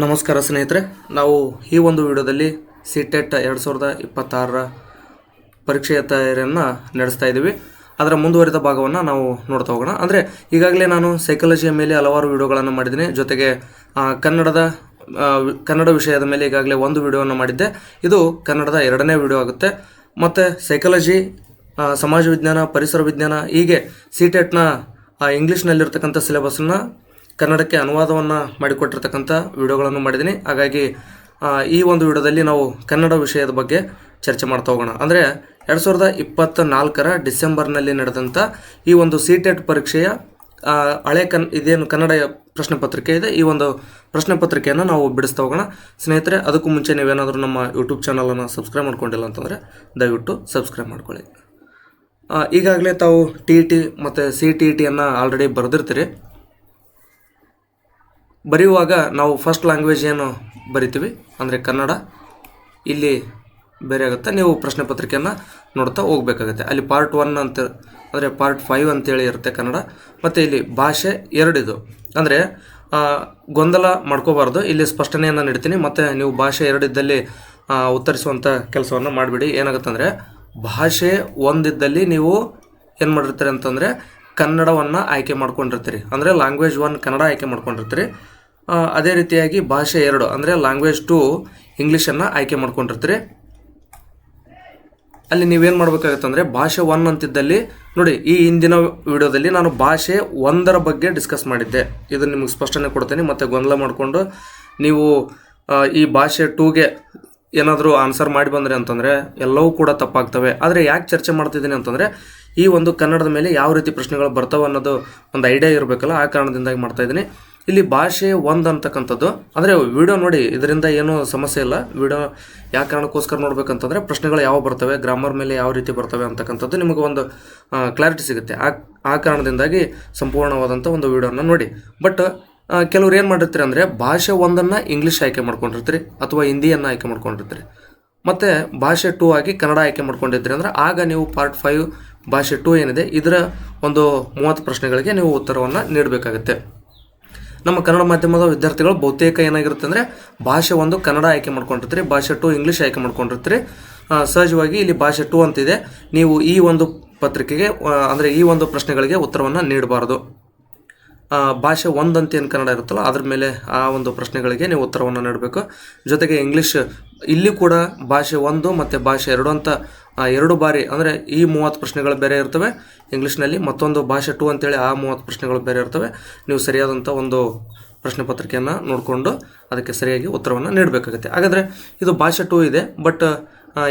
ನಮಸ್ಕಾರ ಸ್ನೇಹಿತರೆ, ನಾವು ಈ ಒಂದು ವಿಡಿಯೋದಲ್ಲಿ ಸಿ ಟೆಟ್ ಎರಡು ಸಾವಿರದ ಇಪ್ಪತ್ತಾರರ ಪರೀಕ್ಷೆಯ ತಯಾರಿಯನ್ನು ನಡೆಸ್ತಾ ಇದ್ದೀವಿ. ಅದರ ಮುಂದುವರಿದ ಭಾಗವನ್ನು ನಾವು ನೋಡ್ತಾ ಹೋಗೋಣ. ಅಂದರೆ, ಈಗಾಗಲೇ ನಾನು ಸೈಕಾಲಜಿಯ ಮೇಲೆ ಹಲವಾರು ವಿಡಿಯೋಗಳನ್ನು ಮಾಡಿದ್ದೀನಿ. ಜೊತೆಗೆ ಕನ್ನಡದ ಕನ್ನಡ ವಿಷಯದ ಮೇಲೆ ಈಗಾಗಲೇ ಒಂದು ವಿಡಿಯೋವನ್ನು ಮಾಡಿದ್ದೆ. ಇದು ಕನ್ನಡದ ಎರಡನೇ ವಿಡಿಯೋ ಆಗುತ್ತೆ. ಮತ್ತು ಸೈಕಾಲಜಿ ಸಮಾಜ ವಿಜ್ಞಾನ, ಪರಿಸರ ವಿಜ್ಞಾನ, ಹೀಗೆ ಸಿ ಟೆಟ್ನ ಇಂಗ್ಲೀಷ್ನಲ್ಲಿರ್ತಕ್ಕಂಥ ಸಿಲೆಬಸ್ನ ಕನ್ನಡಕ್ಕೆ ಅನುವಾದವನ್ನು ಮಾಡಿಕೊಟ್ಟಿರ್ತಕ್ಕಂಥ ವಿಡಿಯೋಗಳನ್ನು ಮಾಡಿದ್ದೀನಿ. ಹಾಗಾಗಿ ಈ ಒಂದು ವಿಡಿಯೋದಲ್ಲಿ ನಾವು ಕನ್ನಡ ವಿಷಯದ ಬಗ್ಗೆ ಚರ್ಚೆ ಮಾಡ್ತಾ ಹೋಗೋಣ. ಅಂದರೆ, ಎರಡು ಸಾವಿರದ ಇಪ್ಪತ್ತ ನಾಲ್ಕರ ಡಿಸೆಂಬರ್ನಲ್ಲಿ ನಡೆದಂಥ ಈ ಒಂದು ಸಿ ಟೆಟ್ ಪರೀಕ್ಷೆಯ ಹಳೆ ಕನ್, ಇದೇನು ಕನ್ನಡ ಪ್ರಶ್ನೆ ಪತ್ರಿಕೆ ಇದೆ, ಈ ಒಂದು ಪ್ರಶ್ನೆ ಪತ್ರಿಕೆಯನ್ನು ನಾವು ಬಿಡಿಸ್ತಾ ಹೋಗೋಣ. ಸ್ನೇಹಿತರೆ, ಅದಕ್ಕೂ ಮುಂಚೆ ನೀವೇನಾದರೂ ನಮ್ಮ ಯೂಟ್ಯೂಬ್ ಚಾನಲನ್ನು ಸಬ್ಸ್ಕ್ರೈಬ್ ಮಾಡ್ಕೊಂಡಿಲ್ಲ ಅಂತಂದರೆ, ದಯವಿಟ್ಟು ಸಬ್ಸ್ಕ್ರೈಬ್ ಮಾಡ್ಕೊಳ್ಳಿ. ಈಗಾಗಲೇ ತಾವು ಟಿ ಟಿ ಮತ್ತು ಸಿ ಟಿ ಇ ಟಿಯನ್ನು ಆಲ್ರೆಡಿ ಬರೆದಿರ್ತೀರಿ. ಬರೆಯುವಾಗ ನಾವು ಫಸ್ಟ್ ಲ್ಯಾಂಗ್ವೇಜ್ ಏನು ಬರಿತೀವಿ? ಅಂದರೆ ಕನ್ನಡ. ಇಲ್ಲಿ ಬೇರೆ ಆಗುತ್ತೆ. ನೀವು ಪ್ರಶ್ನೆ ಪತ್ರಿಕೆಯನ್ನು ನೋಡ್ತಾ ಹೋಗ್ಬೇಕಾಗುತ್ತೆ. ಅಲ್ಲಿ ಪಾರ್ಟ್ ಒನ್ ಅಂತ, ಅಂದರೆ ಪಾರ್ಟ್ ಫೈವ್ ಅಂತೇಳಿ ಇರುತ್ತೆ ಕನ್ನಡ. ಮತ್ತು ಇಲ್ಲಿ ಭಾಷೆ ಎರಡಿದು. ಅಂದರೆ ಗೊಂದಲ ಮಾಡ್ಕೋಬಾರ್ದು. ಇಲ್ಲಿ ಸ್ಪಷ್ಟನೆಯನ್ನು ನೀಡ್ತೀನಿ. ಮತ್ತು ನೀವು ಭಾಷೆ ಎರಡಿದ್ದಲ್ಲಿ ಉತ್ತರಿಸುವಂಥ ಕೆಲಸವನ್ನು ಮಾಡಿಬಿಡಿ. ಏನಾಗುತ್ತೆ ಅಂದರೆ ಭಾಷೆ ಒಂದಿದ್ದಲ್ಲಿ ನೀವು ಏನು ಮಾಡಿರ್ತೀರಿ ಅಂತಂದರೆ ಕನ್ನಡವನ್ನು ಆಯ್ಕೆ ಮಾಡ್ಕೊಂಡಿರ್ತೀರಿ. ಅಂದರೆ ಲ್ಯಾಂಗ್ವೇಜ್ ಒನ್ ಕನ್ನಡ ಆಯ್ಕೆ ಮಾಡ್ಕೊಂಡಿರ್ತೀರಿ. ಅದೇ ರೀತಿಯಾಗಿ ಭಾಷೆ ಎರಡು, ಅಂದರೆ ಲ್ಯಾಂಗ್ವೇಜ್ ಟು ಇಂಗ್ಲೀಷನ್ನು ಆಯ್ಕೆ ಮಾಡ್ಕೊಂಡಿರ್ತೀರಿ. ಅಲ್ಲಿ ನೀವೇನು ಮಾಡಬೇಕಾಗತ್ತೆ ಅಂದರೆ ಭಾಷೆ ಒನ್ ಅಂತಿದ್ದಲ್ಲಿ, ನೋಡಿ, ಈ ಹಿಂದಿನ ವಿಡಿಯೋದಲ್ಲಿ ನಾನು ಭಾಷೆ ಒಂದರ ಬಗ್ಗೆ ಡಿಸ್ಕಸ್ ಮಾಡಿದ್ದೆ. ಇದು ನಿಮಗೆ ಸ್ಪಷ್ಟನೆ ಕೊಡ್ತೇನೆ, ಮತ್ತು ಗೊಂದಲ ಮಾಡಿಕೊಂಡು ನೀವು ಈ ಭಾಷೆ ಟೂಗೆ ಏನಾದರೂ ಆನ್ಸರ್ ಮಾಡಿ ಬಂದರೆ ಅಂತಂದರೆ ಎಲ್ಲವೂ ಕೂಡ ತಪ್ಪಾಗ್ತವೆ. ಆದರೆ ಯಾಕೆ ಚರ್ಚೆ ಮಾಡ್ತಿದ್ದೀನಿ ಅಂತಂದರೆ ಈ ಒಂದು ಕನ್ನಡದ ಮೇಲೆ ಯಾವ ರೀತಿ ಪ್ರಶ್ನೆಗಳು ಬರ್ತವೆ ಅನ್ನೋದು ಒಂದು ಐಡಿಯಾ ಇರಬೇಕಲ್ಲ, ಆ ಕಾರಣದಿಂದಾಗಿ ಮಾಡ್ತಾ ಇದ್ದೀನಿ. ಇಲ್ಲಿ ಭಾಷೆ ಒಂದು ಅಂತಕ್ಕಂಥದ್ದು. ಅಂದರೆ ವಿಡಿಯೋ ನೋಡಿ, ಇದರಿಂದ ಏನೂ ಸಮಸ್ಯೆ ಇಲ್ಲ. ವಿಡಿಯೋ ಯಾವ ಕಾರಣಕ್ಕೋಸ್ಕರ ನೋಡ್ಬೇಕಂತಂದರೆ ಪ್ರಶ್ನೆಗಳು ಯಾವ ಬರ್ತವೆ ಗ್ರಾಮರ್ ಮೇಲೆ ಯಾವ ರೀತಿ ಬರ್ತವೆ ಅಂತಕ್ಕಂಥದ್ದು ನಿಮಗೆ ಒಂದು ಕ್ಲಾರಿಟಿ ಸಿಗುತ್ತೆ. ಆ ಆ ಕಾರಣದಿಂದಾಗಿ ಸಂಪೂರ್ಣವಾದಂಥ ಒಂದು ವಿಡಿಯೋನ ನೋಡಿ. ಬಟ್ ಕೆಲವ್ರು ಏನು ಮಾಡಿರ್ತೀರಿ ಅಂದರೆ ಭಾಷೆ ಒಂದನ್ನು ಇಂಗ್ಲೀಷ್ ಆಯ್ಕೆ ಮಾಡ್ಕೊಂಡಿರ್ತೀರಿ ಅಥವಾ ಹಿಂದಿಯನ್ನು ಆಯ್ಕೆ ಮಾಡ್ಕೊಂಡಿರ್ತೀರಿ. ಮತ್ತು ಭಾಷೆ ಟೂ ಆಗಿ ಕನ್ನಡ ಆಯ್ಕೆ ಮಾಡ್ಕೊಂಡಿದ್ರಿ ಅಂದರೆ ಆಗ ನೀವು ಪಾರ್ಟ್ ಫೈವ್ ಭಾಷೆ ಟು ಏನಿದೆ, ಇದರ ಒಂದು ಮೂವತ್ತು ಪ್ರಶ್ನೆಗಳಿಗೆ ನೀವು ಉತ್ತರವನ್ನು ನೀಡಬೇಕಾಗುತ್ತೆ. ನಮ್ಮ ಕನ್ನಡ ಮಾಧ್ಯಮದ ವಿದ್ಯಾರ್ಥಿಗಳು ಬಹುತೇಕ ಏನಾಗಿರುತ್ತೆ ಅಂದರೆ, ಭಾಷೆ ಒಂದು ಕನ್ನಡ ಆಯ್ಕೆ ಮಾಡ್ಕೊಂಡಿರ್ತೀರಿ, ಭಾಷೆ ಟು ಇಂಗ್ಲೀಷ್ ಆಯ್ಕೆ ಮಾಡ್ಕೊಂಡಿರ್ತೀರಿ. ಸಹಜವಾಗಿ ಇಲ್ಲಿ ಭಾಷೆ ಟು ಅಂತಿದೆ. ನೀವು ಈ ಒಂದು ಪತ್ರಿಕೆಗೆ ಅಂದರೆ ಈ ಒಂದು ಪ್ರಶ್ನೆಗಳಿಗೆ ಉತ್ತರವನ್ನು ನೀಡಬಾರ್ದು. ಭಾಷೆ ಒಂದಂತ ಏನು ಕನ್ನಡ ಇರುತ್ತಲ್ಲ, ಅದ್ರ ಮೇಲೆ ಆ ಒಂದು ಪ್ರಶ್ನೆಗಳಿಗೆ ನೀವು ಉತ್ತರವನ್ನು ನೀಡಬೇಕು. ಜೊತೆಗೆ ಇಂಗ್ಲೀಷ್, ಇಲ್ಲಿ ಕೂಡ ಭಾಷೆ ಒಂದು ಮತ್ತು ಭಾಷೆ ಎರಡು ಅಂತ ಎರಡು ಬಾರಿ ಅಂದರೆ ಈ ಮೂವತ್ತು ಪ್ರಶ್ನೆಗಳು ಬೇರೆ ಇರ್ತವೆ. ಇಂಗ್ಲೀಷ್ನಲ್ಲಿ ಮತ್ತೊಂದು ಭಾಷೆ ಟು ಅಂತೇಳಿ ಆ ಮೂವತ್ತು ಪ್ರಶ್ನೆಗಳು ಬೇರೆ ಇರ್ತವೆ. ನೀವು ಸರಿಯಾದಂಥ ಒಂದು ಪ್ರಶ್ನೆ ಪತ್ರಿಕೆಯನ್ನು ನೋಡಿಕೊಂಡು ಅದಕ್ಕೆ ಸರಿಯಾಗಿ ಉತ್ತರವನ್ನು ನೀಡಬೇಕಾಗುತ್ತೆ. ಹಾಗಾದರೆ ಇದು ಭಾಷೆ ಟು ಇದೆ ಬಟ್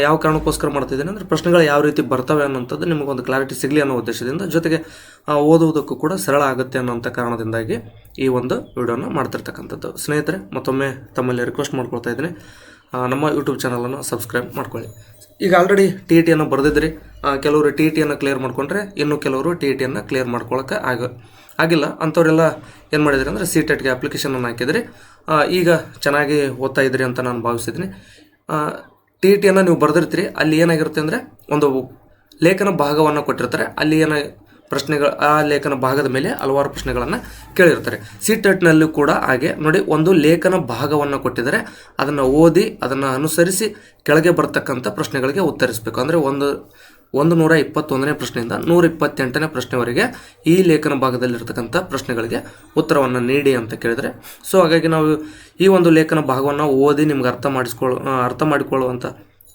ಯಾವ ಕಾರಣಕ್ಕೋಸ್ಕರ ಮಾಡ್ತಿದ್ದೀನಿ ಅಂದರೆ ಪ್ರಶ್ನೆಗಳು ಯಾವ ರೀತಿ ಬರ್ತವೆ ಅನ್ನೋಂಥದ್ದು ನಿಮಗೊಂದು ಕ್ಲಾರಿಟಿ ಸಿಗಲಿ ಅನ್ನೋ ಉದ್ದೇಶದಿಂದ ಜೊತೆಗೆ ಓದುವುದಕ್ಕೂ ಕೂಡ ಸರಳ ಆಗುತ್ತೆ ಅನ್ನೋಂಥ ಕಾರಣದಿಂದಾಗಿ ಈ ಒಂದು ವಿಡಿಯೋನ ಮಾಡ್ತಿರ್ತಕ್ಕಂಥದ್ದು. ಸ್ನೇಹಿತರೆ ಮತ್ತೊಮ್ಮೆ ತಮ್ಮಲ್ಲಿ ರಿಕ್ವೆಸ್ಟ್ ಮಾಡ್ಕೊಳ್ತಾ ಇದ್ದೀನಿ. ಆ, ನಮ್ಮ ಯೂಟ್ಯೂಬ್ ಚಾನಲನ್ನು ಸಬ್ಸ್ಕ್ರೈಬ್ ಮಾಡ್ಕೊಳ್ಳಿ. ಈಗ ಆಲ್ರೆಡಿ ಟಿ ಇ ಟಿಯನ್ನು ಬರೆದಿದ್ರಿ. ಕೆಲವರು ಟಿ ಇ ಟಿಯನ್ನು ಕ್ಲಿಯರ್ ಮಾಡ್ಕೊಂಡ್ರೆ ಇನ್ನು ಕೆಲವರು ಟಿ ಇ ಟಿಯನ್ನು ಕ್ಲಿಯರ್ ಮಾಡ್ಕೊಳಕ್ಕೆ ಆಗ, ಆಗಿಲ್ಲ. ಅಂಥವರೆಲ್ಲ ಏನು ಮಾಡಿದ್ರಿ ಅಂದರೆ ಸಿ ಟೆಟ್ಗೆ ಅಪ್ಲಿಕೇಶನನ್ನು ಹಾಕಿದ್ರಿ. ಈಗ ಚೆನ್ನಾಗಿ ಓದ್ತಾ ಇದ್ರಿ ಅಂತ ನಾನು ಭಾವಿಸಿದ್ದೀನಿ ಟಿ ಇ ಟಿಯನ್ನು ನೀವು ಬರೆದಿರ್ತೀರಿ. ಅಲ್ಲಿ ಏನಾಗಿರುತ್ತೆ ಅಂದರೆ ಒಂದು ಲೇಖನ ಭಾಗವನ್ನು ಕೊಟ್ಟಿರ್ತಾರೆ. ಅಲ್ಲಿ ಏನ ಪ್ರಶ್ನೆಗಳು, ಆ ಲೇಖನ ಭಾಗದ ಮೇಲೆ ಹಲವಾರು ಪ್ರಶ್ನೆಗಳನ್ನು ಕೇಳಿರ್ತಾರೆ. ಸಿ ಟೆಟ್ನಲ್ಲೂ ಕೂಡ ಹಾಗೆ. ನೋಡಿ, ಒಂದು ಲೇಖನ ಭಾಗವನ್ನು ಕೊಟ್ಟಿದ್ದಾರೆ. ಅದನ್ನು ಓದಿ, ಅದನ್ನು ಅನುಸರಿಸಿ ಕೆಳಗೆ ಬರ್ತಕ್ಕಂಥ ಪ್ರಶ್ನೆಗಳಿಗೆ ಉತ್ತರಿಸಬೇಕು. ಅಂದರೆ ಒಂದು ಒಂದು ನೂರ ಇಪ್ಪತ್ತೊಂದನೇ ಪ್ರಶ್ನೆಯಿಂದ ನೂರ ಇಪ್ಪತ್ತೆಂಟನೇ ಪ್ರಶ್ನೆವರೆಗೆ ಈ ಲೇಖನ ಭಾಗದಲ್ಲಿರ್ತಕ್ಕಂಥ ಪ್ರಶ್ನೆಗಳಿಗೆ ಉತ್ತರವನ್ನು ನೀಡಿ ಅಂತ ಕೇಳಿದರೆ. ಸೊ ಹಾಗಾಗಿ ನಾವು ಈ ಒಂದು ಲೇಖನ ಭಾಗವನ್ನು ಓದಿ ನಿಮ್ಗೆ ಅರ್ಥ ಮಾಡಿಸ್ಕೊಳ್ಳೋ ಅರ್ಥ ಮಾಡಿಕೊಳ್ಳುವಂಥ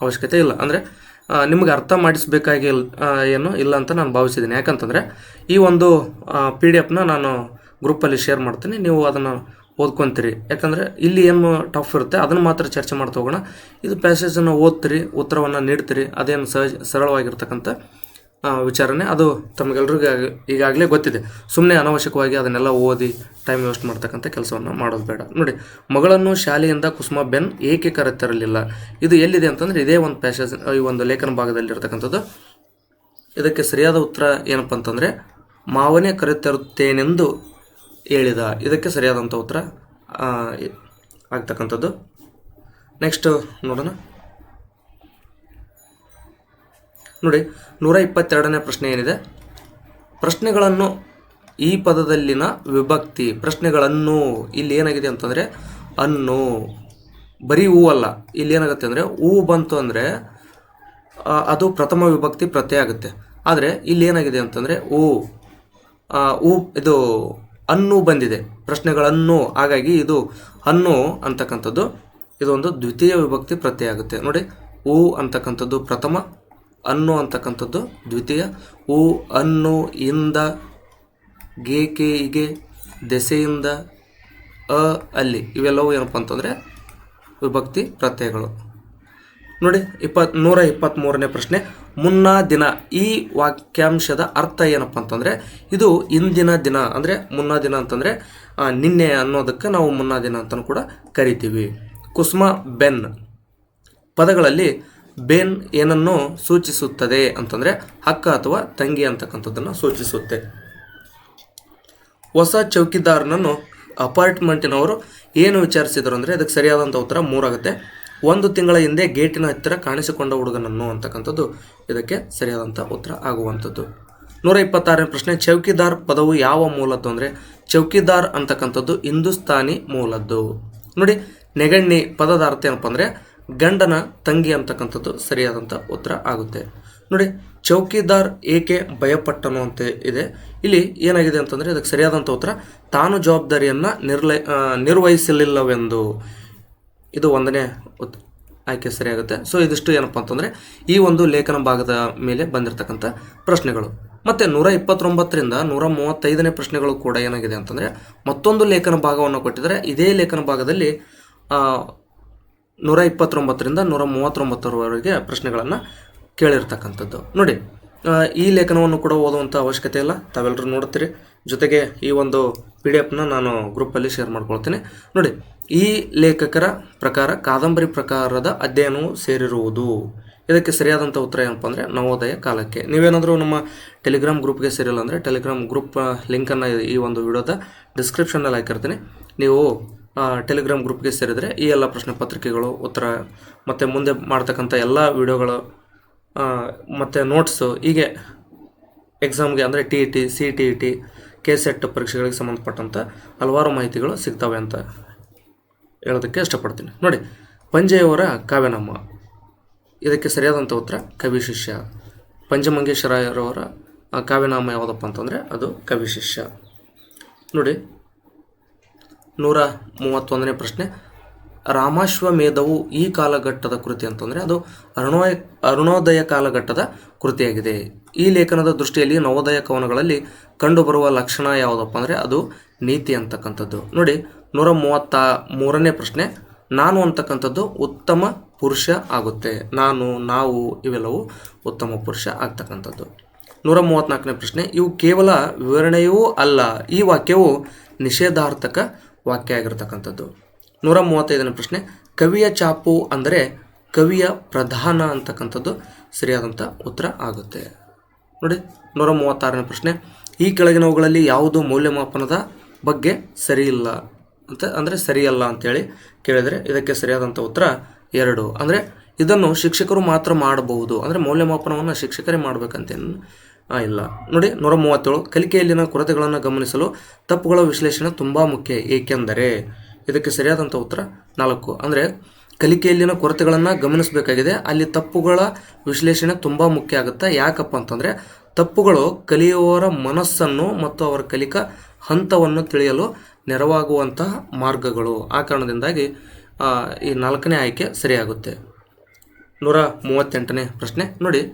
ಅವಶ್ಯಕತೆ ಇಲ್ಲ. ಅಂದರೆ ನಿಮಗೆ ಅರ್ಥ ಮಾಡಿಸಬೇಕಾಗಿಲ್ ಏನು ಇಲ್ಲ ಅಂತ ನಾನು ಭಾವಿಸಿದ್ದೀನಿ. ಯಾಕಂತಂದರೆ ಈ ಒಂದು ಪಿ ಡಿ ಎಫ್ನ ನಾನು ಗ್ರೂಪಲ್ಲಿ ಶೇರ್ ಮಾಡ್ತೀನಿ. ನೀವು ಅದನ್ನು ಓದ್ಕೊತೀರಿ. ಯಾಕಂದರೆ ಇಲ್ಲಿ ಏನು ಟಫ್ ಇರುತ್ತೆ, ಅದನ್ನು ಮಾತ್ರ ಚರ್ಚೆ ಮಾಡ್ತಾ ಹೋಗೋಣ. ಇದು ಪ್ಯಾಸೇಜನ್ನು ಓದ್ತೀರಿ, ಉತ್ತರವನ್ನು ನೀಡ್ತೀರಿ. ಅದೇನು ಸಹಜ, ಸರಳವಾಗಿರ್ತಕ್ಕಂಥ ವಿಚಾರನೆ ಅದು ತಮಗೆಲ್ರಿಗೂ ಆಗ- ಈಗಾಗಲೇ ಗೊತ್ತಿದೆ. ಸುಮ್ಮನೆ ಅನವಶ್ಯಕವಾಗಿ ಅದನ್ನೆಲ್ಲ ಓದಿ ಟೈಮ್ ವೇಸ್ಟ್ ಮಾಡ್ತಕ್ಕಂಥ ಕೆಲಸವನ್ನು ಮಾಡೋದು ಬೇಡ. ನೋಡಿ, ಮಗಳನ್ನು ಶಾಲೆಯಿಂದ ಕುಸುಮಾ ಬೆನ್ ಏಕೆ ಕರೆತರಲಿಲ್ಲ? ಇದು ಎಲ್ಲಿದೆ ಅಂತಂದರೆ ಇದೇ ಒಂದು ಪ್ಯಾಸೇಜ್ ಈ ಒಂದು ಲೇಖನ ಭಾಗದಲ್ಲಿರ್ತಕ್ಕಂಥದ್ದು. ಇದಕ್ಕೆ ಸರಿಯಾದ ಉತ್ತರ ಏನಪ್ಪ ಅಂತಂದರೆ, ಮಾವನೇ ಕರೆತರುತ್ತೇನೆಂದು ಹೇಳಿದ. ಇದಕ್ಕೆ ಸರಿಯಾದಂಥ ಉತ್ತರ ಆಗ್ತಕ್ಕಂಥದ್ದು. ನೆಕ್ಸ್ಟ್ ನೋಡೋಣ. ನೋಡಿ ನೂರ ಇಪ್ಪತ್ತೆರಡನೇ ಪ್ರಶ್ನೆ ಏನಿದೆ? ಪ್ರಶ್ನೆಗಳನ್ನು ಈ ಪದದಲ್ಲಿನ ವಿಭಕ್ತಿ, ಪ್ರಶ್ನೆಗಳನ್ನು ಇಲ್ಲಿ ಏನಾಗಿದೆ ಅಂತಂದರೆ, ಅನ್ನು, ಬರೀ ಹೂ ಅಲ್ಲ, ಇಲ್ಲಿ ಏನಾಗುತ್ತೆ ಅಂದರೆ ಹೂ ಬಂತು ಅಂದರೆ ಅದು ಪ್ರಥಮ ವಿಭಕ್ತಿ ಪ್ರತ್ಯಯ ಆಗುತ್ತೆ. ಆದರೆ, ಇಲ್ಲಿ ಏನಾಗಿದೆ ಅಂತಂದರೆ ಹೂ ಹೂ ಇದು ಅನ್ನು ಬಂದಿದೆ. ಪ್ರಶ್ನೆಗಳನ್ನು, ಹಾಗಾಗಿ ಇದು ಅನ್ನು ಅಂತಕ್ಕಂಥದ್ದು, ಇದೊಂದು ದ್ವಿತೀಯ ವಿಭಕ್ತಿ ಪ್ರತ್ಯಯ ಆಗುತ್ತೆ. ನೋಡಿ ಹೂ ಅಂತಕ್ಕಂಥದ್ದು ಪ್ರಥಮ ಅನ್ನು ಅಂತಕ್ಕಂಥದ್ದು. ದ್ವಿತೀಯ, ಉ, ಅನ್ನು, ಇಂದ ಗೇಕೆ ಇಗೆ, ದೆಸೆಯಿಂದ, ಅ, ಅಲ್ಲಿ. ಇವೆಲ್ಲವೂ ಏನಪ್ಪ ಅಂತಂದರೆ ವಿಭಕ್ತಿ ಪ್ರತ್ಯಯಗಳು. ನೋಡಿ, ಇಪ್ಪತ್, ನೂರ ಇಪ್ಪತ್ತ್ಮೂರನೇ ಪ್ರಶ್ನೆ. ಮುನ್ನ ದಿನ ಈ ವಾಕ್ಯಾಂಶದ ಅರ್ಥ ಏನಪ್ಪ ಅಂತಂದರೆ, ಇದು ಇಂದಿನ ದಿನ ಅಂದರೆ ಮುನ್ನ ದಿನ ಅಂತಂದರೆ ನಿನ್ನೆ ಅನ್ನೋದಕ್ಕೆ ನಾವು ಮುನ್ನ ದಿನ ಅಂತಲೂ ಕೂಡ ಕರಿತೀವಿ. ಕುಸುಮ ಬೆನ್. ಪದಗಳಲ್ಲಿ ಬೆನ್ ಏನನ್ನು ಸೂಚಿಸುತ್ತದೆ ಅಂತಂದರೆ ಅಕ್ಕ ಅಥವಾ ತಂಗಿ ಅಂತಕ್ಕಂಥದ್ದನ್ನು ಸೂಚಿಸುತ್ತೆ. ಹೊಸ ಚೌಕಿದಾರನನ್ನು ಅಪಾರ್ಟ್ಮೆಂಟಿನವರು ಏನು ವಿಚಾರಿಸಿದರು ಅಂದರೆ ಅದಕ್ಕೆ ಸರಿಯಾದಂಥ ಉತ್ತರ ಮೂರಾಗುತ್ತೆ. ಒಂದು ತಿಂಗಳ ಹಿಂದೆ ಗೇಟಿನ ಹತ್ತಿರ ಕಾಣಿಸಿಕೊಂಡ ಹುಡುಗನನ್ನು ಅಂತಕ್ಕಂಥದ್ದು ಇದಕ್ಕೆ ಸರಿಯಾದಂಥ ಉತ್ತರ ಆಗುವಂಥದ್ದು. ನೂರ ಇಪ್ಪತ್ತಾರನೇ ಪ್ರಶ್ನೆ, ಚೌಕಿದಾರ್ ಪದವು ಯಾವ ಮೂಲದ್ದು ಅಂದರೆ ಚೌಕಿದಾರ್ ಅಂತಕ್ಕಂಥದ್ದು ಹಿಂದೂಸ್ತಾನಿ ಮೂಲದ್ದು. ನೋಡಿ, ನೆಗಣ್ಣಿ ಪದದ ಅರ್ಥ ಏನಪ್ಪ ಅಂದರೆ ಗಂಡನ ತಂಗಿ ಅಂತಕ್ಕಂಥದ್ದು ಸರಿಯಾದಂಥ ಉತ್ತರ ಆಗುತ್ತೆ. ನೋಡಿ, ಚೌಕಿದಾರ್ ಏಕೆ ಭಯಪಟ್ಟನು ಅಂತ ಇದೆ. ಇಲ್ಲಿ ಏನಾಗಿದೆ ಅಂತಂದರೆ ಅದಕ್ಕೆ ಸರಿಯಾದಂಥ ಉತ್ತರ, ತಾನು ಜವಾಬ್ದಾರಿಯನ್ನು ನಿರ್ಲಯ ನಿರ್ವಹಿಸಲಿಲ್ಲವೆಂದು. ಇದು ಒಂದನೇ ಉತ್- ಆಯ್ಕೆ ಸರಿಯಾಗುತ್ತೆ. ಸೊ ಇದಿಷ್ಟು ಏನಪ್ಪ ಅಂತಂದರೆ, ಈ ಒಂದು ಲೇಖನ ಭಾಗದ ಮೇಲೆ ಬಂದಿರತಕ್ಕಂಥ ಪ್ರಶ್ನೆಗಳು. ಮತ್ತು ನೂರ ಇಪ್ಪತ್ತೊಂಬತ್ತರಿಂದ ನೂರ ಮೂವತ್ತೈದನೇ ಪ್ರಶ್ನೆಗಳು ಕೂಡ ಏನಾಗಿದೆ ಅಂತಂದರೆ, ಮತ್ತೊಂದು ಲೇಖನ ಭಾಗವನ್ನು ಕೊಟ್ಟಿದ್ದಾರೆ. ಇದೇ ಲೇಖನ ಭಾಗದಲ್ಲಿ ನೂರ ಇಪ್ಪತ್ತೊಂಬತ್ತರಿಂದ ನೂರ ಮೂವತ್ತೊಂಬತ್ತರವರೆಗೆ ಪ್ರಶ್ನೆಗಳನ್ನು ಕೇಳಿರ್ತಕ್ಕಂಥದ್ದು. ನೋಡಿ ಈ ಲೇಖನವನ್ನು ಕೂಡ ಓದುವಂಥ ಅವಶ್ಯಕತೆ ಇಲ್ಲ. ತಾವೆಲ್ಲರೂ ನೋಡ್ತೀರಿ ಜೊತೆಗೆ ಈ ಒಂದು ಪಿ ಡಿ ಎಫ್ನ ನಾನು ಗ್ರೂಪಲ್ಲಿ ಶೇರ್ ಮಾಡ್ಕೊಳ್ತೀನಿ. ನೋಡಿ, ಈ ಲೇಖಕರ ಪ್ರಕಾರ, ಕಾದಂಬರಿ ಪ್ರಕಾರದ ಅಧ್ಯಯನವು ಸೇರಿರುವುದು. ಇದಕ್ಕೆ ಸರಿಯಾದಂಥ ಉತ್ತರ ಏನಪ್ಪ ಅಂದರೆ, ನವೋದಯ ಕಾಲಕ್ಕೆ. ನೀವೇನಾದರೂ ನಮ್ಮ ಟೆಲಿಗ್ರಾಮ್ ಗ್ರೂಪ್ಗೆ ಸೇರಿಲ್ಲ ಅಂದರೆ ಟೆಲಿಗ್ರಾಮ್ ಗ್ರೂಪ್ ಲಿಂಕನ್ನು ಈ ಒಂದು ವಿಡಿಯೋದ ಡಿಸ್ಕ್ರಿಪ್ಷನಲ್ಲಿ ಹಾಕಿರ್ತೀನಿ. ನೀವು ಟೆಲಿಗ್ರಾಮ್ ಗ್ರೂಪ್ಗೆ ಸೇರಿದರೆ ಈ ಎಲ್ಲ ಪ್ರಶ್ನೆ ಪತ್ರಿಕೆಗಳು, ಉತ್ತರ, ಮತ್ತು ಮುಂದೆ ಮಾಡ್ತಕ್ಕಂಥ ಎಲ್ಲ ವಿಡಿಯೋಗಳು ಮತ್ತು ನೋಟ್ಸು ಹೀಗೆ ಎಕ್ಸಾಮ್ಗೆ ಅಂದರೆ T E T C T E T K SET ಪರೀಕ್ಷೆಗಳಿಗೆ ಸಂಬಂಧಪಟ್ಟಂಥ ಹಲವಾರು ಮಾಹಿತಿಗಳು ಸಿಗ್ತವೆ ಅಂತ ಹೇಳೋದಕ್ಕೆ ಇಷ್ಟಪಡ್ತೀನಿ. ನೋಡಿ, ಪಂಜೆಯವರ ಕಾವ್ಯನಾಮ. ಇದಕ್ಕೆ ಸರಿಯಾದಂಥ ಉತ್ತರ, ಕವಿ ಶಿಷ್ಯ. ಪಂಚಮಂಗೇಶ್ವರರವರ ಕಾವ್ಯನಾಮ ಯಾವುದಪ್ಪ ಅಂತಂದರೆ ಅದು ಕವಿ ಶಿಷ್ಯ. ನೋಡಿ ನೂರ ಮೂವತ್ತೊಂದನೇ ಪ್ರಶ್ನೆ. ರಾಮಾಶ್ವಮೇಧವು ಈ ಕಾಲಘಟ್ಟದ ಕೃತಿ ಅಂತಂದರೆ ಅದು ಅರುಣೋಯ, ಅರುಣೋದಯ ಕಾಲಘಟ್ಟದ ಕೃತಿಯಾಗಿದೆ. ಈ ಲೇಖನದ ದೃಷ್ಟಿಯಲ್ಲಿ ನವೋದಯ ಕವನಗಳಲ್ಲಿ ಕಂಡುಬರುವ ಲಕ್ಷಣ ಯಾವುದಪ್ಪ ಅಂದರೆ ಅದು ನೀತಿ ಅಂತಕ್ಕಂಥದ್ದು. ನೋಡಿ, ನೂರ ಮೂವತ್ತ ಮೂರನೇ ಪ್ರಶ್ನೆ. ನಾನು ಅಂತಕ್ಕಂಥದ್ದು ಉತ್ತಮ ಪುರುಷ ಆಗುತ್ತೆ. ನಾನು, ನಾವು ಇವೆಲ್ಲವೂ ಉತ್ತಮ ಪುರುಷ ಆಗ್ತಕ್ಕಂಥದ್ದು. ನೂರ ಮೂವತ್ತ್ನಾಲ್ಕನೇ ಪ್ರಶ್ನೆ. ಇವು ಕೇವಲ ವಿವರಣೆಯೂ ಅಲ್ಲ, ಈ ವಾಕ್ಯವು ನಿಷೇಧಾರ್ಥಕ ವಾಕ್ಯ ಆಗಿರತಕ್ಕಂಥದ್ದು. ನೂರ ಮೂವತ್ತೈದನೇ ಪ್ರಶ್ನೆ, ಕವಿಯ ಚಾಪು ಅಂದರೆ ಕವಿಯ ಪ್ರಧಾನ ಅಂತಕ್ಕಂಥದ್ದು ಸರಿಯಾದಂಥ ಉತ್ತರ ಆಗುತ್ತೆ. ನೋಡಿ, ನೂರ ಮೂವತ್ತಾರನೇ ಪ್ರಶ್ನೆ, ಈ ಕೆಳಗಿನವುಗಳಲ್ಲಿ ಯಾವುದು ಮೌಲ್ಯಮಾಪನದ ಬಗ್ಗೆ ಸರಿಯಿಲ್ಲ ಅಂತ, ಅಂದರೆ ಸರಿಯಲ್ಲ ಅಂತೇಳಿ ಕೇಳಿದರೆ ಇದಕ್ಕೆ ಸರಿಯಾದಂಥ ಉತ್ತರ ಎರಡು. ಅಂದರೆ ಇದನ್ನು ಶಿಕ್ಷಕರು ಮಾತ್ರ ಮಾಡಬಹುದು. ಅಂದರೆ ಮೌಲ್ಯಮಾಪನವನ್ನು ಶಿಕ್ಷಕರೇ ಮಾಡಬೇಕಂತೇನು ಇಲ್ಲ. ನೋಡಿ ನೂರ ಮೂವತ್ತೇಳು ಕಲಿಕೆಯಲ್ಲಿನ ಕೊರತೆಗಳನ್ನು ಗಮನಿಸಲು ತಪ್ಪುಗಳ ವಿಶ್ಲೇಷಣೆ ತುಂಬ ಮುಖ್ಯ. ಏಕೆಂದರೆ, ಇದಕ್ಕೆ ಸರಿಯಾದಂಥ ಉತ್ತರ ನಾಲ್ಕು. ಅಂದರೆ, ಕಲಿಕೆಯಲ್ಲಿನ ಕೊರತೆಗಳನ್ನು ಗಮನಿಸಬೇಕಾಗಿದೆ. ಅಲ್ಲಿ ತಪ್ಪುಗಳ ವಿಶ್ಲೇಷಣೆ ತುಂಬ ಮುಖ್ಯ ಆಗುತ್ತೆ. ಯಾಕಪ್ಪ ಅಂತಂದರೆ, ತಪ್ಪುಗಳು ಕಲಿಯುವವರ ಮನಸ್ಸನ್ನು ಮತ್ತು ಅವರ ಕಲಿಕಾ ಹಂತವನ್ನು ತಿಳಿಯಲು ನೆರವಾಗುವಂತಹ ಮಾರ್ಗಗಳು. ಆ ಕಾರಣದಿಂದಾಗಿ ಈ ನಾಲ್ಕನೇ ಆಯ್ಕೆ ಸರಿಯಾಗುತ್ತೆ. ನೂರ ಮೂವತ್ತೆಂಟನೇ ಪ್ರಶ್ನೆ. ನೋಡಿ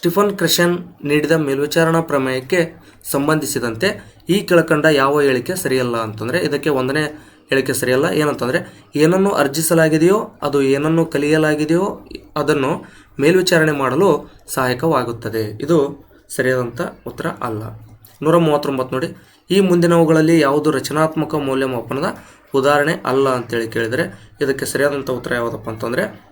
ಸ್ಟಿಫನ್ ಕ್ರಿಶನ್ ನೀಡಿದ ಮೇಲ್ವಿಚಾರಣಾ ಪ್ರಮೇಯಕ್ಕೆ ಸಂಬಂಧಿಸಿದಂತೆ ಈ ಕೆಳಕಂಡ ಯಾವ ಹೇಳಿಕೆ ಸರಿಯಲ್ಲ ಅಂತಂದರೆ, ಇದಕ್ಕೆ ಒಂದನೇ ಹೇಳಿಕೆ ಸರಿಯಲ್ಲ. ಏನಂತಂದರೆ, ಏನನ್ನು ಅರ್ಜಿಸಲಾಗಿದೆಯೋ, ಅದು ಏನನ್ನು ಕಲಿಯಲಾಗಿದೆಯೋ, ಅದನ್ನು ಮೇಲ್ವಿಚಾರಣೆ ಮಾಡಲು ಸಹಾಯಕವಾಗುತ್ತದೆ. ಇದು ಸರಿಯಾದಂಥ ಉತ್ತರ ಅಲ್ಲ. ನೂರ ಮೂವತ್ತೊಂಬತ್ತು ನೋಡಿ. ಈ ಮುಂದಿನವುಗಳಲ್ಲಿ ಯಾವುದು ರಚನಾತ್ಮಕ ಮೌಲ್ಯಮಾಪನದ ಉದಾಹರಣೆ ಅಲ್ಲ ಅಂತೇಳಿ ಕೇಳಿದರೆ, ಇದಕ್ಕೆ ಸರಿಯಾದಂಥ ಉತ್ತರ ಯಾವುದಪ್ಪ ಅಂತಂದರೆ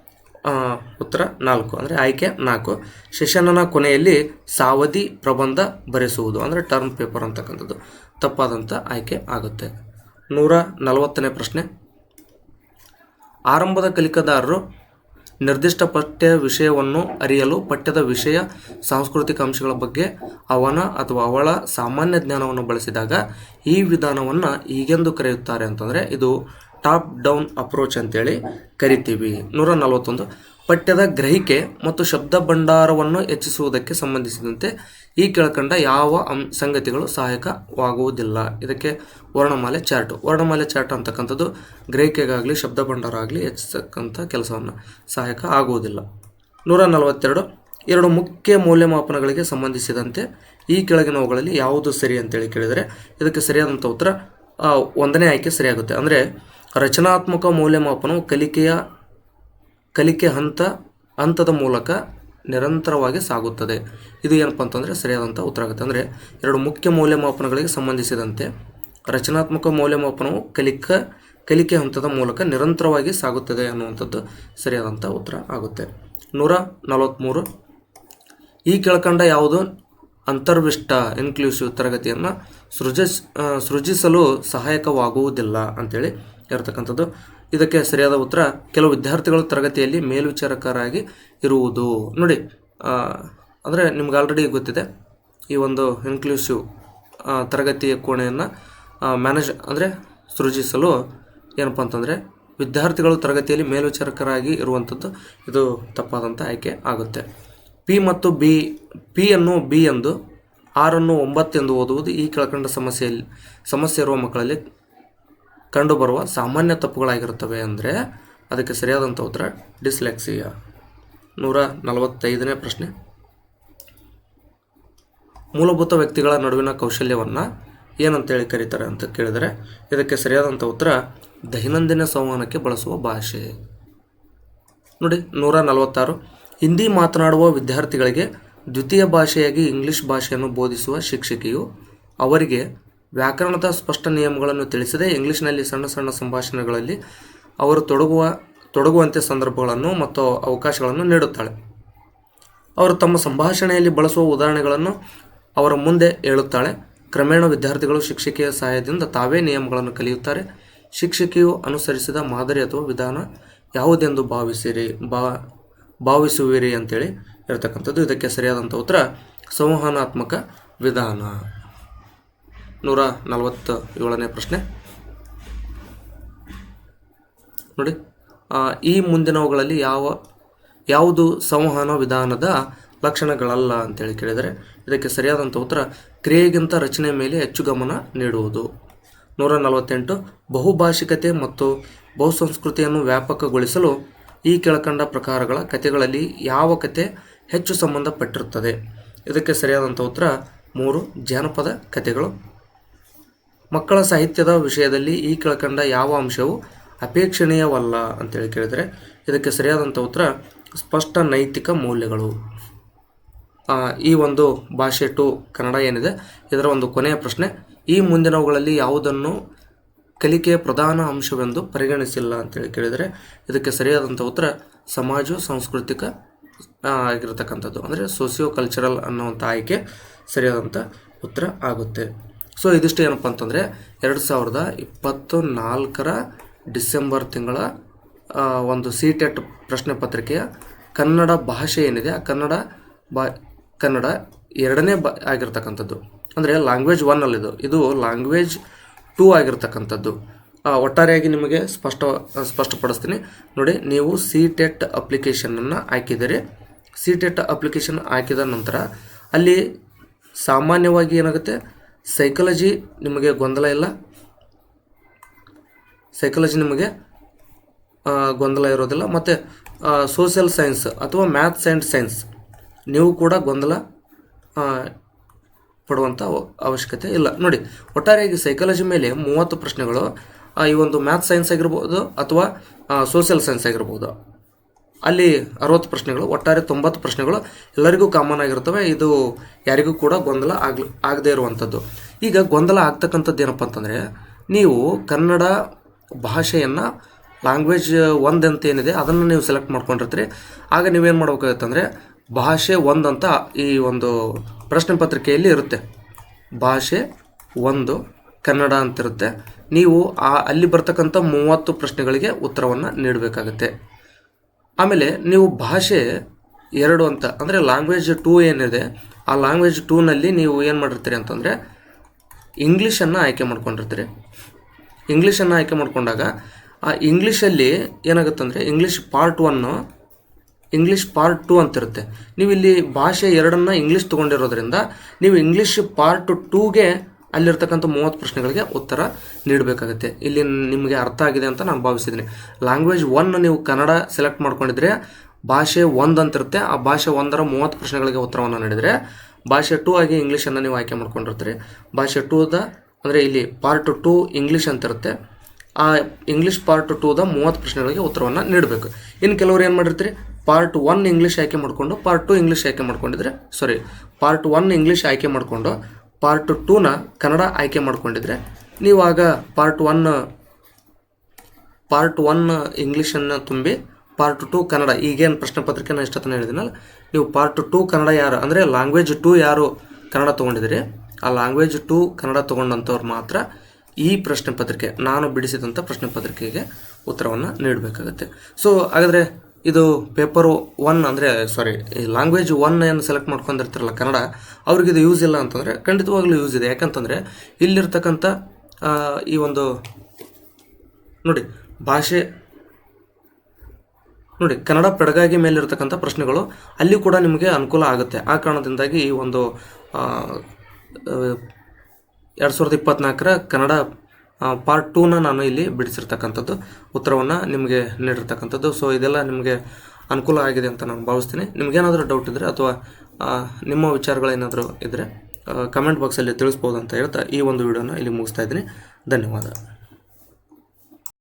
ಉತ್ತರ ನಾಲ್ಕು, ಅಂದರೆ ಆಯ್ಕೆ ನಾಲ್ಕು. ಸೆಷನ್ನ ಕೊನೆಯಲ್ಲಿ ಸಾವಧಿ ಪ್ರಬಂಧ ಬರೆಸುವುದು, ಅಂದರೆ ಟರ್ಮ್ ಪೇಪರ್ ಅಂತಕ್ಕಂಥದ್ದು. ತಪ್ಪಾದಂಥ ಆಯ್ಕೆ ಆಗುತ್ತೆ. ನೂರ ನಲವತ್ತನೇ ಪ್ರಶ್ನೆ. ಆರಂಭದ ಕಲಿಕೆದಾರರು ನಿರ್ದಿಷ್ಟ ಪಠ್ಯ ವಿಷಯವನ್ನು ಅರಿಯಲು ಪಠ್ಯದ ವಿಷಯ, ಸಾಂಸ್ಕೃತಿಕ ಅಂಶಗಳ ಬಗ್ಗೆ ಅವನ ಅಥವಾ ಅವಳ ಸಾಮಾನ್ಯ ಜ್ಞಾನವನ್ನು ಬಳಸಿದಾಗ ಈ ವಿಧಾನವನ್ನು ಹೀಗೆಂದು ಕರೆಯುತ್ತಾರೆ ಅಂತಂದರೆ ಇದು ಟಾಪ್ ಡೌನ್ ಅಪ್ರೋಚ್ ಅಂತೇಳಿ ಕರಿತೀವಿ. ನೂರ ನಲವತ್ತೊಂದು. ಪಠ್ಯದ ಗ್ರಹಿಕೆ ಮತ್ತು ಶಬ್ದ ಭಂಡಾರವನ್ನು ಹೆಚ್ಚಿಸುವುದಕ್ಕೆ ಸಂಬಂಧಿಸಿದಂತೆ ಈ ಕೆಳಕಂಡ ಯಾವ ಅಂ ಸಂಗತಿಗಳು ಸಹಾಯಕವಾಗುವುದಿಲ್ಲ. ಇದಕ್ಕೆ ವರ್ಣಮಾಲೆ ಚಾರ್ಟ್. ವರ್ಣಮಾಲೆ ಚಾರ್ಟ್ ಅಂತಕ್ಕಂಥದ್ದು ಗ್ರಹಿಕೆಗಾಗಲಿ, ಶಬ್ದ ಭಂಡಾರ ಆಗಲಿ ಹೆಚ್ಚಿಸಕ್ಕಂಥ ಕೆಲಸವನ್ನು ಸಹಾಯಕ ಆಗುವುದಿಲ್ಲ. ನೂರ ನಲವತ್ತೆರಡು. ಎರಡು ಮುಖ್ಯ ಮೌಲ್ಯಮಾಪನಗಳಿಗೆ ಸಂಬಂಧಿಸಿದಂತೆ ಈ ಕೆಳಗಿನವುಗಳಲ್ಲಿ ಯಾವುದು ಸರಿ ಅಂತೇಳಿ ಕೇಳಿದರೆ ಇದಕ್ಕೆ ಸರಿಯಾದಂಥ ಉತ್ತರ ಒಂದನೇ ಆಯ್ಕೆ ಸರಿಯಾಗುತ್ತೆ. ಅಂದರೆ ರಚನಾತ್ಮಕ ಮೌಲ್ಯಮಾಪನವು ಕಲಿಕೆಯ ಕಲಿಕೆ ಹಂತ ಹಂತದ ಮೂಲಕ ನಿರಂತರವಾಗಿ ಸಾಗುತ್ತದೆ. ಇದು ಏನಪ್ಪ ಅಂತಂದರೆ ಸರಿಯಾದಂಥ ಉತ್ತರ ಆಗುತ್ತೆ. ಅಂದರೆ ಎರಡು ಮುಖ್ಯ ಮೌಲ್ಯಮಾಪನಗಳಿಗೆ ಸಂಬಂಧಿಸಿದಂತೆ ರಚನಾತ್ಮಕ ಮೌಲ್ಯಮಾಪನವು ಕಲಿಕ ಕಲಿಕೆ ಹಂತದ ಮೂಲಕ ನಿರಂತರವಾಗಿ ಸಾಗುತ್ತದೆ ಅನ್ನುವಂಥದ್ದು ಸರಿಯಾದಂಥ ಉತ್ತರ ಆಗುತ್ತೆ. ನೂರ ನಲವತ್ತ್ಮೂರು ಈ ಕೆಳಕಂಡ ಯಾವುದು? ಅಂತರ್ವಿಷ್ಟ ಇನ್ಕ್ಲೂಸಿವ್ ತರಗತಿಯನ್ನು ಸೃಜಿಸ್ ಸೃಜಿಸಲು ಸಹಾಯಕವಾಗುವುದಿಲ್ಲ ಅಂತೇಳಿ ಇರತಕ್ಕಂಥದ್ದು. ಇದಕ್ಕೆ ಸರಿಯಾದ ಉತ್ತರ, ಕೆಲವು ವಿದ್ಯಾರ್ಥಿಗಳು ತರಗತಿಯಲ್ಲಿ ಮೇಲ್ವಿಚಾರಕರಾಗಿ ಇರುವುದು. ನೋಡಿ ಅಂದರೆ ನಿಮ್ಗೆ ಆಲ್ರೆಡಿ ಗೊತ್ತಿದೆ, ಈ ಒಂದು ಇನ್ಕ್ಲೂಸಿವ್ ತರಗತಿಯ ಕೋಣೆಯನ್ನು ಮ್ಯಾನೇಜ್ ಅಂದರೆ ಸೃಜಿಸಲು ಏನಪ್ಪ ಅಂತಂದರೆ, ವಿದ್ಯಾರ್ಥಿಗಳು ತರಗತಿಯಲ್ಲಿ ಮೇಲ್ವಿಚಾರಕರಾಗಿ ಇರುವಂಥದ್ದು ಇದು ತಪ್ಪಾದಂಥ ಆಯ್ಕೆ ಆಗುತ್ತೆ. ಪಿ ಮತ್ತು ಬಿ, ಪಿ ಅನ್ನು ಬಿ ಎಂದು ಆರನ್ನು ಒಂಬತ್ತು ಎಂದು ಓದುವುದು ಈ ಕೆಳಕಂಡ ಸಮಸ್ಯೆಯಲ್ಲಿ, ಸಮಸ್ಯೆ ಇರುವ ಮಕ್ಕಳಲ್ಲಿ ಕಂಡುಬರುವ ಸಾಮಾನ್ಯ ತಪ್ಪುಗಳಾಗಿರುತ್ತವೆ ಅಂದರೆ ಅದಕ್ಕೆ ಸರಿಯಾದಂಥ ಉತ್ತರ, ಡಿಸ್ಲೆಕ್ಸಿಯಾ. ನೂರ ನಲವತ್ತೈದನೇ ಪ್ರಶ್ನೆ. ಮೂಲಭೂತ ವ್ಯಕ್ತಿಗಳ ನಡುವಿನ ಕೌಶಲ್ಯವನ್ನು ಏನಂತೇಳಿ ಕರೀತಾರೆ ಅಂತ ಕೇಳಿದರೆ ಇದಕ್ಕೆ ಸರಿಯಾದಂಥ ಉತ್ತರ, ದೈನಂದಿನ ಸಂವಹನಕ್ಕೆ ಬಳಸುವ ಭಾಷೆ. ನೋಡಿ, ನೂರ ನಲವತ್ತಾರು. ಹಿಂದಿ ಮಾತನಾಡುವ ವಿದ್ಯಾರ್ಥಿಗಳಿಗೆ ದ್ವಿತೀಯ ಭಾಷೆಯಾಗಿ ಇಂಗ್ಲಿಷ್ ಭಾಷೆಯನ್ನು ಬೋಧಿಸುವ ಶಿಕ್ಷಕಿಯು ಅವರಿಗೆ ವ್ಯಾಕರಣದ ಸ್ಪಷ್ಟ ನಿಯಮಗಳನ್ನು ತಿಳಿಸದೆ ಇಂಗ್ಲಿಷ್ನಲ್ಲಿ ಸಣ್ಣ ಸಣ್ಣ ಸಂಭಾಷಣೆಗಳಲ್ಲಿ ಅವರು ತೊಡಗುವ, ತೊಡಗುವಂತೆ ಸಂದರ್ಭಗಳನ್ನು ಮತ್ತು ಅವಕಾಶಗಳನ್ನು ನೀಡುತ್ತಾಳೆ. ಅವರು ತಮ್ಮ ಸಂಭಾಷಣೆಯಲ್ಲಿ ಬಳಸುವ ಉದಾಹರಣೆಗಳನ್ನು ಅವರ ಮುಂದೆ ಹೇಳುತ್ತಾಳೆ. ಕ್ರಮೇಣ ವಿದ್ಯಾರ್ಥಿಗಳು ಶಿಕ್ಷಕಿಯ ಸಹಾಯದಿಂದ ತಾವೇ ನಿಯಮಗಳನ್ನು ಕಲಿಯುತ್ತಾರೆ. ಶಿಕ್ಷಕಿಯು ಅನುಸರಿಸಿದ ಮಾದರಿ ಅಥವಾ ವಿಧಾನ ಯಾವುದೆಂದು ಭಾವಿಸಿರಿ ಬಾ ಭಾವಿಸುವಿರಿ ಅಂತೇಳಿ ಇರತಕ್ಕಂಥದ್ದು. ಇದಕ್ಕೆ ಸರಿಯಾದಂಥ ಉತ್ತರ, ಸಂವಹನಾತ್ಮಕ ವಿಧಾನ. ನೂರ ನಲವತ್ತ ಏಳನೇ ಪ್ರಶ್ನೆ. ನೋಡಿ ಈ ಮುಂದಿನವುಗಳಲ್ಲಿ ಯಾವ, ಯಾವುದು ಸಂವಹನ ವಿಧಾನದ ಲಕ್ಷಣಗಳಲ್ಲ ಅಂತೇಳಿ ಕೇಳಿದರೆ, ಇದಕ್ಕೆ ಸರಿಯಾದಂಥ ಉತ್ತರ, ಕ್ರಿಯೆಗಿಂತ ರಚನೆ ಮೇಲೆ ಹೆಚ್ಚು ಗಮನ ನೀಡುವುದು. ನೂರ ನಲವತ್ತೆಂಟು, ಬಹುಭಾಷಿಕತೆ ಮತ್ತು ಬಹುಸಂಸ್ಕೃತಿಯನ್ನು ವ್ಯಾಪಕಗೊಳಿಸಲು ಈ ಕೆಳಕಂಡ ಪ್ರಕಾರಗಳ ಕಥೆಗಳಲ್ಲಿ ಯಾವ ಕತೆ ಹೆಚ್ಚು ಸಂಬಂಧಪಟ್ಟಿರುತ್ತದೆ? ಇದಕ್ಕೆ ಸರಿಯಾದಂಥ ಉತ್ತರ, ಮೂರು ಜಾನಪದ ಕಥೆಗಳು. ಮಕ್ಕಳ ಸಾಹಿತ್ಯದ ವಿಷಯದಲ್ಲಿ ಈ ಕೆಳಕಂಡ ಯಾವ ಅಂಶವು ಅಪೇಕ್ಷಣೀಯವಲ್ಲ ಅಂತೇಳಿ ಕೇಳಿದರೆ ಇದಕ್ಕೆ ಸರಿಯಾದಂಥ ಉತ್ತರ ಸ್ಪಷ್ಟ ನೈತಿಕ ಮೌಲ್ಯಗಳು. ಈ ಒಂದು ಭಾಷೆ ಟು ಕನ್ನಡ ಏನಿದೆ, ಇದರ ಒಂದು ಕೊನೆಯ ಪ್ರಶ್ನೆ, ಈ ಮುಂದಿನವುಗಳಲ್ಲಿ ಯಾವುದನ್ನು ಕಲಿಕೆಯ ಪ್ರಧಾನ ಅಂಶವೆಂದು ಪರಿಗಣಿಸಿಲ್ಲ ಅಂತೇಳಿ ಕೇಳಿದರೆ ಇದಕ್ಕೆ ಸರಿಯಾದಂಥ ಉತ್ತರ ಸಮಾಜ, ಸಾಂಸ್ಕೃತಿಕ ಆಗಿರತಕ್ಕಂಥದ್ದು. ಅಂದರೆ ಸೋಸಿಯೋ ಕಲ್ಚರಲ್ ಅನ್ನುವಂಥ ಆಯ್ಕೆ ಸರಿಯಾದಂಥ ಉತ್ತರ ಆಗುತ್ತೆ. ಸೊ ಇದಿಷ್ಟು ಏನಪ್ಪ ಅಂತಂದರೆ, ಎರಡು ಸಾವಿರದ ಇಪ್ಪತ್ತು ನಾಲ್ಕರ ಡಿಸೆಂಬರ್ ತಿಂಗಳ ಒಂದು ಸಿ ಟೆಟ್ ಪ್ರಶ್ನೆ ಪತ್ರಿಕೆಯ ಕನ್ನಡ ಭಾಷೆ ಏನಿದೆ, ಆ ಕನ್ನಡ ಬಾ, ಕನ್ನಡ ಎರಡನೇ ಬ, ಆಗಿರ್ತಕ್ಕಂಥದ್ದು. ಅಂದರೆ ಲ್ಯಾಂಗ್ವೇಜ್ ಒನ್ನಲ್ಲಿದು ಇದು ಲ್ಯಾಂಗ್ವೇಜ್ ಟೂ ಆಗಿರ್ತಕ್ಕಂಥದ್ದು. ಒಟ್ಟಾರೆಯಾಗಿ ನಿಮಗೆ ಸ್ಪಷ್ಟ, ಸ್ಪಷ್ಟಪಡಿಸ್ತೀನಿ. ನೋಡಿ, ನೀವು ಸಿ ಟೆಟ್ ಅಪ್ಲಿಕೇಶನನ್ನು ಹಾಕಿದರೆ ಸಿ ಟೆಟ್ ಅಪ್ಲಿಕೇಶನ್ ಹಾಕಿದ ನಂತರ, ಅಲ್ಲಿ ಸಾಮಾನ್ಯವಾಗಿ ಏನಾಗುತ್ತೆ? ಸೈಕಾಲಜಿ ನಿಮಗೆ ಗೊಂದಲ ಇಲ್ಲ. ಸೈಕಾಲಜಿ ನಿಮಗೆ ಗೊಂದಲ ಇರೋದಿಲ್ಲ. ಮತ್ತು ಸೋಷಿಯಲ್ ಸೈನ್ಸ್ ಅಥವಾ ಮ್ಯಾಥ್ಸ್ ಆ್ಯಂಡ್ ಸೈನ್ಸ್ ನೀವು ಕೂಡ ಗೊಂದಲ ಪಡುವಂಥ ಅವಶ್ಯಕತೆ ಇಲ್ಲ. ನೋಡಿ, ಒಟ್ಟಾರೆಯಾಗಿ ಸೈಕಾಲಜಿ ಮೇಲೆ ಮೂವತ್ತು ಪ್ರಶ್ನೆಗಳು ಈ ಒಂದು ಮ್ಯಾಥ್ಸ್ ಸೈನ್ಸ್ ಆಗಿರ್ಬೋದು ಅಥವಾ ಸೋಷಿಯಲ್ ಸೈನ್ಸ್ ಆಗಿರ್ಬೋದು. ಅಲ್ಲಿ ಅರವತ್ತು ಪ್ರಶ್ನೆಗಳು, ಒಟ್ಟಾರೆ ತೊಂಬತ್ತು ಪ್ರಶ್ನೆಗಳು ಎಲ್ಲರಿಗೂ ಕಾಮನ್ ಆಗಿರ್ತವೆ ಇದು ಯಾರಿಗೂ ಕೂಡ ಗೊಂದಲ ಆಗ್ಲಿ, ಆಗದೇ ಇರುವಂಥದ್ದು ಈಗ ಗೊಂದಲ ಆಗ್ತಕ್ಕಂಥದ್ದು ಏನಪ್ಪ ಅಂತಂದರೆ, ನೀವು ಕನ್ನಡ ಭಾಷೆಯನ್ನು ಲ್ಯಾಂಗ್ವೇಜ್ ಒಂದು ಅಂತ ಏನಿದೆ, ಅದನ್ನು ನೀವು ಸೆಲೆಕ್ಟ್ ಮಾಡ್ಕೊಂಡಿರ್ತೀರಿ. ಆಗ ನೀವೇನು ಮಾಡ್ಬೇಕಾಗತ್ತಂದರೆ ಭಾಷೆ ಒಂದಂತ ಈ ಒಂದು ಪ್ರಶ್ನೆ ಪತ್ರಿಕೆಯಲ್ಲಿ ಇರುತ್ತೆ. ಭಾಷೆ ಒಂದು, ಕನ್ನಡ ಅಂತಿರುತ್ತೆ. ನೀವು ಆ ಅಲ್ಲಿ ಬರ್ತಕ್ಕಂಥ ಮೂವತ್ತು ಪ್ರಶ್ನೆಗಳಿಗೆ ಉತ್ತರವನ್ನು ನೀಡಬೇಕಾಗತ್ತೆ. ಆಮೇಲೆ ನೀವು ಭಾಷೆ ಎರಡು ಅಂತ, ಅಂದರೆ ಲ್ಯಾಂಗ್ವೇಜ್ ಟೂ ಏನಿದೆ, ಆ ಲ್ಯಾಂಗ್ವೇಜ್ ಟೂನಲ್ಲಿ ನೀವು ಏನು ಮಾಡಿರ್ತೀರಿ ಅಂತಂದರೆ ಇಂಗ್ಲೀಷನ್ನು ಆಯ್ಕೆ ಮಾಡ್ಕೊಂಡಿರ್ತೀರಿ. ಇಂಗ್ಲೀಷನ್ನು ಆಯ್ಕೆ ಮಾಡಿಕೊಂಡಾಗ, ಆ ಇಂಗ್ಲೀಷಲ್ಲಿ ಏನಾಗುತ್ತಂದರೆ English part one English part two ಅಂತಿರುತ್ತೆ. ನೀವು ಇಲ್ಲಿ ಭಾಷೆ ಎರಡನ್ನು ಇಂಗ್ಲೀಷ್ ತೊಗೊಂಡಿರೋದ್ರಿಂದ, ನೀವು ಇಂಗ್ಲೀಷ್ ಪಾರ್ಟ್ ಟೂಗೆ ಅಲ್ಲಿರ್ತಕ್ಕಂಥ ಮೂವತ್ತು ಪ್ರಶ್ನೆಗಳಿಗೆ ಉತ್ತರ ನೀಡಬೇಕಾಗುತ್ತೆ. ಇಲ್ಲಿ ನಿಮಗೆ ಅರ್ಥ ಆಗಿದೆ ಅಂತ ನಾನು ಭಾವಿಸಿದ್ದೀನಿ. ಲ್ಯಾಂಗ್ವೇಜ್ ಒನ್ ನೀವು ಕನ್ನಡ ಸೆಲೆಕ್ಟ್ ಮಾಡ್ಕೊಂಡಿದ್ರೆ ಭಾಷೆ ಒಂದು ಅಂತಿರುತ್ತೆ. ಆ ಭಾಷೆ ಒಂದರ ಮೂವತ್ತು ಪ್ರಶ್ನೆಗಳಿಗೆ ಉತ್ತರವನ್ನು ನೀಡಿದರೆ ಭಾಷೆ ಟೂ ಆಗಿ ಇಂಗ್ಲೀಷನ್ನು ನೀವು ಆಯ್ಕೆ ಮಾಡ್ಕೊಂಡಿರ್ತೀರಿ. ಭಾಷೆ ಟೂದ ಅಂದರೆ ಇಲ್ಲಿ ಪಾರ್ಟ್ ಟೂ ಇಂಗ್ಲೀಷ್ ಅಂತಿರುತ್ತೆ. ಆ ಇಂಗ್ಲೀಷ್ ಪಾರ್ಟ್ ಟೂದ ಮೂವತ್ತು ಪ್ರಶ್ನೆಗಳಿಗೆ ಉತ್ತರವನ್ನು ನೀಡಬೇಕು. ಇನ್ನು ಕೆಲವರು ಏನು ಮಾಡಿರ್ತೀರಿ? ಪಾರ್ಟ್ ಒನ್ ಇಂಗ್ಲೀಷ್ ಆಯ್ಕೆ ಮಾಡಿಕೊಂಡು ಪಾರ್ಟ್ ಟು ಇಂಗ್ಲೀಷ್ ಆಯ್ಕೆ ಮಾಡ್ಕೊಂಡಿದ್ರೆ ಸಾರಿ ಪಾರ್ಟ್ ಒನ್ ಇಂಗ್ಲೀಷ್ ಆಯ್ಕೆ ಮಾಡಿಕೊಂಡು ಪಾರ್ಟ್ ಟೂನ ಕನ್ನಡ ಆಯ್ಕೆ ಮಾಡಿಕೊಂಡಿದ್ರೆ ನೀವು ಆಗ ಪಾರ್ಟ್ ಒನ್ ಪಾರ್ಟ್ ಒನ್ ಇಂಗ್ಲೀಷನ್ನು ತುಂಬಿ ಪಾರ್ಟ್ ಟು ಕನ್ನಡ, ಈಗೇನು ಪ್ರಶ್ನೆ ಪತ್ರಿಕೆ ನಾನು ಇಷ್ಟೊತ್ತನ ಹೇಳಿದಿನಲ್ಲ, ನೀವು ಪಾರ್ಟ್ ಟು ಕನ್ನಡ ಯಾರು, ಅಂದರೆ ಲ್ಯಾಂಗ್ವೇಜ್ ಟು ಯಾರು ಕನ್ನಡ ತೊಗೊಂಡಿದ್ದೀರಿ ಆ ಲ್ಯಾಂಗ್ವೇಜ್ ಟು ಕನ್ನಡ ತೊಗೊಂಡಂಥವ್ರು ಮಾತ್ರ ಈ ಪ್ರಶ್ನೆ ಪತ್ರಿಕೆ, ನಾನು ಬಿಡಿಸಿದಂಥ ಪ್ರಶ್ನೆ ಪತ್ರಿಕೆಗೆ ಉತ್ತರವನ್ನು ನೀಡಬೇಕಾಗುತ್ತೆ. ಸೊ ಹಾಗಾದರೆ ಇದು ಪೇಪರ್ ಒನ್ ಅಂದರೆ ಸಾರಿ ಲ್ಯಾಂಗ್ವೇಜ್ ಒನ್ ಏನು ಸೆಲೆಕ್ಟ್ ಮಾಡ್ಕೊಂಡಿರ್ತಾರಲ್ಲ ಕನ್ನಡ, ಅವ್ರಿಗೆ ಇದು ಯೂಸ್ ಇಲ್ಲ ಅಂತಂದರೆ ಖಂಡಿತವಾಗ್ಲೂ ಯೂಸ್ ಇದೆ. ಯಾಕಂತಂದರೆ ಇಲ್ಲಿರ್ತಕ್ಕಂಥ ಈ ಒಂದು, ನೋಡಿ, ಭಾಷೆ, ನೋಡಿ, ಕನ್ನಡ ಪೆಡಗಾಗಿ ಮೇಲಿರ್ತಕ್ಕಂಥ ಪ್ರಶ್ನೆಗಳು ಅಲ್ಲಿ ಕೂಡ ನಿಮಗೆ ಅನುಕೂಲ ಆಗುತ್ತೆ. ಆ ಕಾರಣದಿಂದಾಗಿ ಈ ಒಂದು ಎರಡು ಸಾವಿರದ ಇಪ್ಪತ್ತ್ನಾಲ್ಕರ ಕನ್ನಡ ಪಾರ್ಟ್ ಟೂನ ನಾನು ಇಲ್ಲಿ ಬಿಡಿಸಿರ್ತಕ್ಕಂಥದ್ದು, ಉತ್ತರವನ್ನು ನಿಮಗೆ ನೀಡಿರ್ತಕ್ಕಂಥದ್ದು. ಸೊ ಇದೆಲ್ಲ ನಿಮಗೆ ಅನುಕೂಲ ಆಗಿದೆ ಅಂತ ನಾನು ಭಾವಿಸ್ತೀನಿ. ನಿಮಗೇನಾದರೂ ಡೌಟ್ ಇದ್ದರೆ ಅಥವಾ ನಿಮ್ಮ ವಿಚಾರಗಳೇನಾದರೂ ಇದ್ದರೆ ಕಮೆಂಟ್ ಬಾಕ್ಸಲ್ಲಿ ತಿಳಿಸ್ಬೋದು ಅಂತ ಹೇಳ್ತಾ ಈ ಒಂದು ವಿಡಿಯೋನ ಇಲ್ಲಿ ಮುಗಿಸ್ತಾ ಇದ್ದೀನಿ. ಧನ್ಯವಾದ.